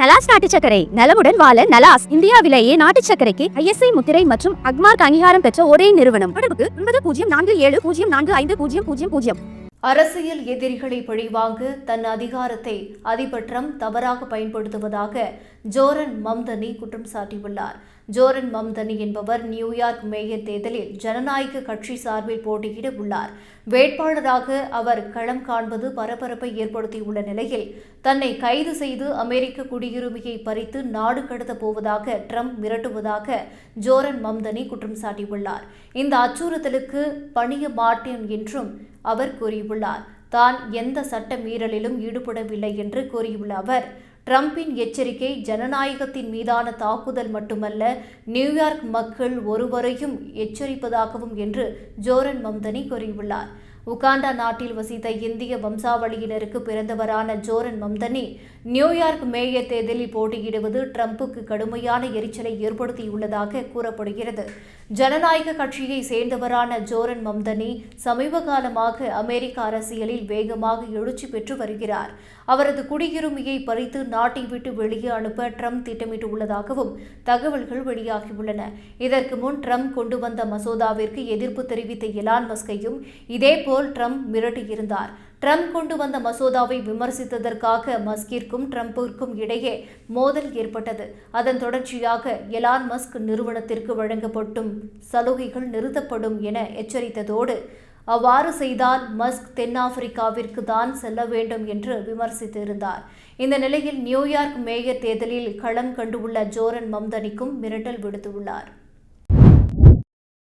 நலாஸ் நாட்டு சக்கரை நலமுடன் வாழ நலாஸ் இந்தியாவிலேயே நாட்டு சக்கரைக்கு ஐஎஸ்ஐ முத்திரை மற்றும் அக்மார்க் அங்கீகாரம் பெற்ற ஒரே நிறுவனம். தொடர்புக்கு ஒன்பது பூஜ்ஜியம் நான்கு ஏழு பூஜ்ஜியம் நான்கு ஐந்து பூஜ்ஜியம் பூஜ்ஜியம் பூஜ்ஜியம். அரசியல் எதிரிகளை பழிவாங்க தன் அதிகாரத்தை அதிபர் ட்ரம்ப் தவறாக பயன்படுத்துவதாக ஜோரன் மம்தனி குற்றம் சாட்டியுள்ளார். ஜோரன் மம்தனி என்பவர் நியூயார்க் மேயர் தேர்தலில் ஜனநாயக கட்சி சார்பில் போட்டியிட உள்ளார். வேட்பாளராக அவர் களம் காண்பது பரபரப்பை ஏற்படுத்தியுள்ள நிலையில் தன்னை கைது செய்து அமெரிக்க குடியுரிமையை பறித்து நாடு கடத்தப் போவதாக ட்ரம்ப் மிரட்டுவதாக ஜோரன் மம்தனி குற்றம் சாட்டியுள்ளார். இந்த அச்சுறுத்தலுக்கு பணிய மாட்டேன் என்றும் அவர் கூறியுள்ளார். தான் எந்த சட்ட மீறலிலும் ஈடுபடவில்லை என்று கூறியுள்ள அவர் ட்ரம்பின் எச்சரிக்கை ஜனநாயகத்தின் மீதான தாக்குதல் மட்டுமல்ல நியூயார்க் மக்கள் ஒருவரையும் எச்சரிப்பதாகவும் என்று ஜோரன் மம்தனி கூறியுள்ளார். உகாண்டா நாட்டில் வசித்த இந்திய வம்சாவளியினருக்கு பிறந்தவரான ஜோரன் மம்தனி நியூயார்க் மேயர் தேர்தலில் போட்டியிடுவது ட்ரம்புக்கு கடுமையான எரிச்சலை ஏற்படுத்தியுள்ளதாக கூறப்படுகிறது. ஜனநாயக கட்சியை சேர்ந்தவரான ஜோரன் மம்தனி சமீப காலமாக அமெரிக்க அரசியலில் வேகமாக எழுச்சி பெற்று வருகிறார். அவரது குடியுரிமையை பறித்து நாட்டை விட்டு வெளியே அனுப்ப ட்ரம்ப் திட்டமிட்டுள்ளதாகவும் தகவல்கள் வெளியாகியுள்ளன. இதற்கு முன் ட்ரம்ப் கொண்டு வந்த மசோதாவிற்கு எதிர்ப்பு தெரிவித்த எலான் மஸ்கையும் இதேபோல் ட்ரம்ப் மிரட்டியிருந்தார். ட்ரம்ப் கொண்டு வந்த மசோதாவை விமர்சித்ததற்காக மஸ்கிற்கும் ட்ரம்பிற்கும் இடையே மோதல் ஏற்பட்டது. அதன் தொடர்ச்சியாக எலான் மஸ்க் நிறுவனத்திற்கு வழங்கப்பட்டும் சலுகைகள் நிறுத்தப்படும் என எச்சரித்ததோடு அவ்வாறு செய்தால் மஸ்க் தென்னாப்பிரிக்காவிற்கு தான் செல்ல வேண்டும் என்று விமர்சித்திருந்தார். இந்த நிலையில் நியூயார்க் மேயர் தேர்தலில் களம் கண்டுள்ள ஜோரன் மம்தனிக்கும் மிரட்டல் விடுத்துள்ளார்.